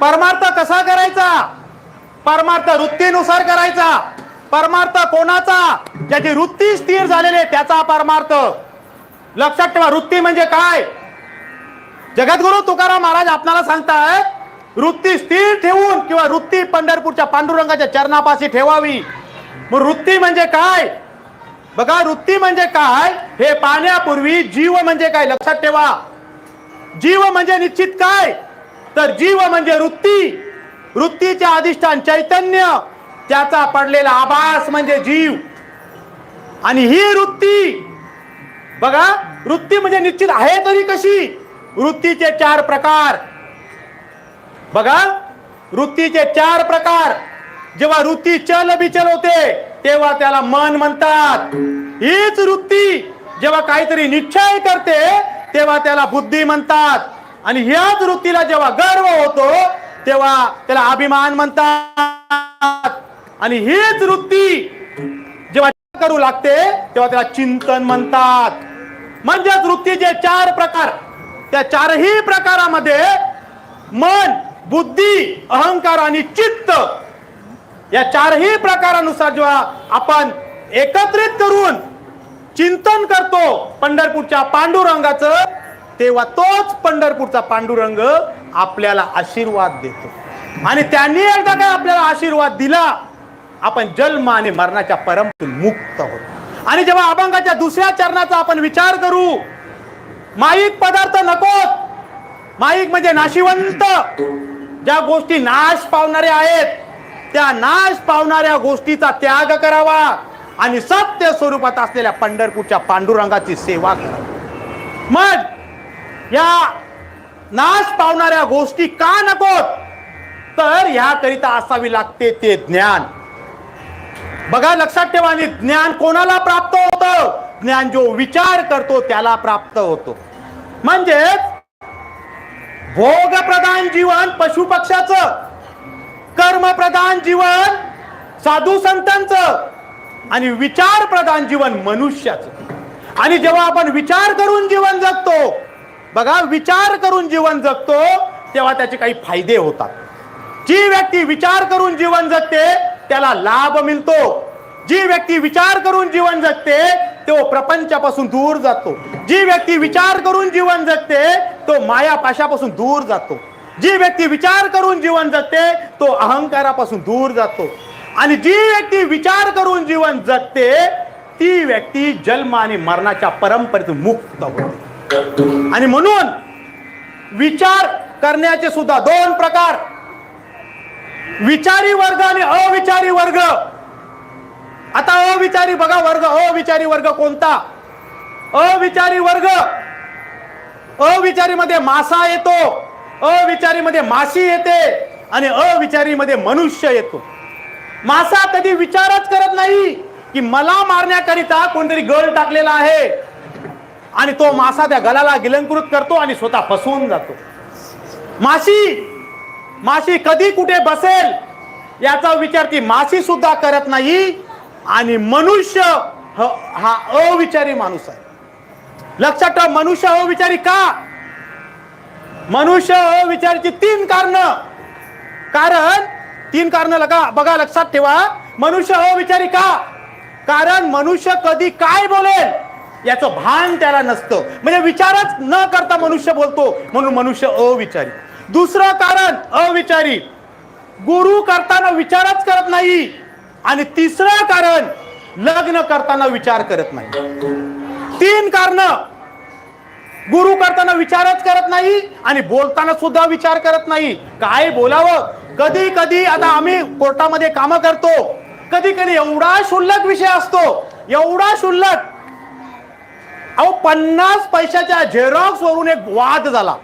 परमार्थ कसा करायचा? परमार्थ वृत्तीनुसार करायचा. परमार्थ कोणाचा? ज्याची वृत्ती स्थिर झालेली आहे त्याचा परमार्थ. लक्षात ठेवा वृत्ती म्हणजे काय? जगद्गुरु तुकाराम महाराज आपणाला सांगताय वृत्ती स्थिर ठेवून किंवा वृत्ती पंढरपूरच्या पांडुरंगाच्या चरणापाशी ठेवावी. मग वृत्ती म्हणजे काय? बघा वृत्ती म्हणजे काय? हे पाहण्यापूर्वी जीव म्हणजे काय? लक्षात ठेवा. जीव म्हणजे निश्चित काय? तर जीव म्हणजे वृत्ती. वृत्तीचे अधिष्ठान चैतन्य. त्याचा पडलेला आभास म्हणजे जीव. आणि ही वृत्ती बघा वृत्ती म्हणजे निश्चित आहे तरी कशी? वृत्तीचे चार प्रकार. बघा वृत्तीचे चार प्रकार. जेव्हा वृत्ती चल बिचल होते तेव्हा त्याला मन म्हणतात. हीच वृत्ती जेव्हा काहीतरी निश्चय करते तेव्हा त्याला बुद्धी म्हणतात. आणि ह्याच वृत्तीला जेव्हा गर्व होतो तेव्हा त्याला अभिमान म्हणतात. आणि हीच वृत्ती जेव्हा करू लागते तेव्हा त्याला चिंतन म्हणतात. म्हणजेच वृत्तीचे चार प्रकार. त्या चारही प्रकारामध्ये मन बुद्धी अहंकार आणि चित्त या चारही प्रकारानुसार जेव्हा आपण एकत्रित करून चिंतन करतो पंढरपूरच्या पांडुरंगाचं तेव्हा तोच पंढरपूरचा पांडुरंग आपल्याला आशीर्वाद देतो. आणि त्यांनी एकदा काय आपल्याला आशीर्वाद दिला आपण जन्म आणि मरणाच्या परंपरेतून मुक्त होतो. आणि जेव्हा अभंगाच्या दुसऱ्या चरणाचा आपण विचार करू माईक पदार्थ नकोत. माईक म्हणजे नाशिवंत. ज्या गोष्टी नाश पावणाऱ्या आहेत त्या नाश पावणाऱ्या गोष्टीचा त्याग करावा आणि सत्य स्वरूपात असलेल्या पंढरपूरच्या पांडुरंगाची सेवा करा. मग या नाश पावणाऱ्या गोष्टी का नकोत? तर ह्याकरिता असावी लागते ते ज्ञान. बघा लक्षात ठेवा आणि ज्ञान कोणाला प्राप्त होतं? ज्ञान जो विचार करतो त्याला प्राप्त होतो. म्हणजेच भोगप्रधान जीवन पशु पक्षाचं कर्मप्रधान जीवन साधू संतांचं आणि विचार प्रधान जीवन मनुष्याचं. आणि जेव्हा आपण विचार करून जीवन जगतो बघा विचार करून जीवन जगतो तेव्हा त्याचे काही फायदे होतात. जी व्यक्ती विचार करून जीवन जगते त्याला लाभ मिळतो. जी व्यक्ती विचार करून जीवन जगते तो प्रपंचापासून दूर जातो. जी व्यक्ती विचार करून जीवन जगते तो माया पाशापासून दूर जातो. जी व्यक्ती विचार करून जीवन जगते तो अहंकारापासून दूर जातो. आणि जी व्यक्ती विचार करून जीवन जगते ती व्यक्ती जन्म आणि मरणाच्या परंपरेतून मुक्त होते. आणि म्हणून विचार करण्याचे सुद्धा दोन प्रकार. विचारी वर्ग आणि अविचारी वर्ग. आता अविचारी बघा वर्ग अविचारी वर्ग कोणता? अविचारी वर्ग. अविचारी मध्ये मासा येतो अविचारी मध्ये माशी येते आणि अविचारी मध्ये मनुष्य येतो. मासा कधी विचारच करत नाही की मला मारण्याकरिता कोणतरी गळ टाकलेला आहे. आणि तो मासा त्या गलाला गिलंकृत करतो आणि स्वतः फसवून जातो. माशी माशी कधी कुठे बसेल याचा विचार ती माशी सुद्धा करत नाही. आणि मनुष्य ह- हा अविचारी माणूस आहे. लक्षात ठेवा मनुष्य अविचारी का? मनुष्य अविचारीची तीन कारण. कारण तीन कारण लगा बघा लक्षात ठेवा. मनुष्य अविचारी का? कारण मनुष्य कधी काय बोलेल याचं भान त्याला नसतं. म्हणजे विचारच न करता मनुष्य बोलतो म्हणून मनुष्य अविचारी. दुसरं कारण अविचारी. गुरु करताना विचारच करत नाही. आणि तिसरं कारण लग्न करताना विचार करत नाही. तीन कारण गुरु करताना विचारच करत नाही आणि बोलताना सुद्धा विचार करत नाही. काय बोलावं? कधी कधी आता आम्ही कोर्टामध्ये काम करतो. कधी कधी एवढा शुल्लक विषय असतो. एवढा शुल्लक. अहो पन्नास पैशाच्या झेरॉक्स वरून एक वाद झाला.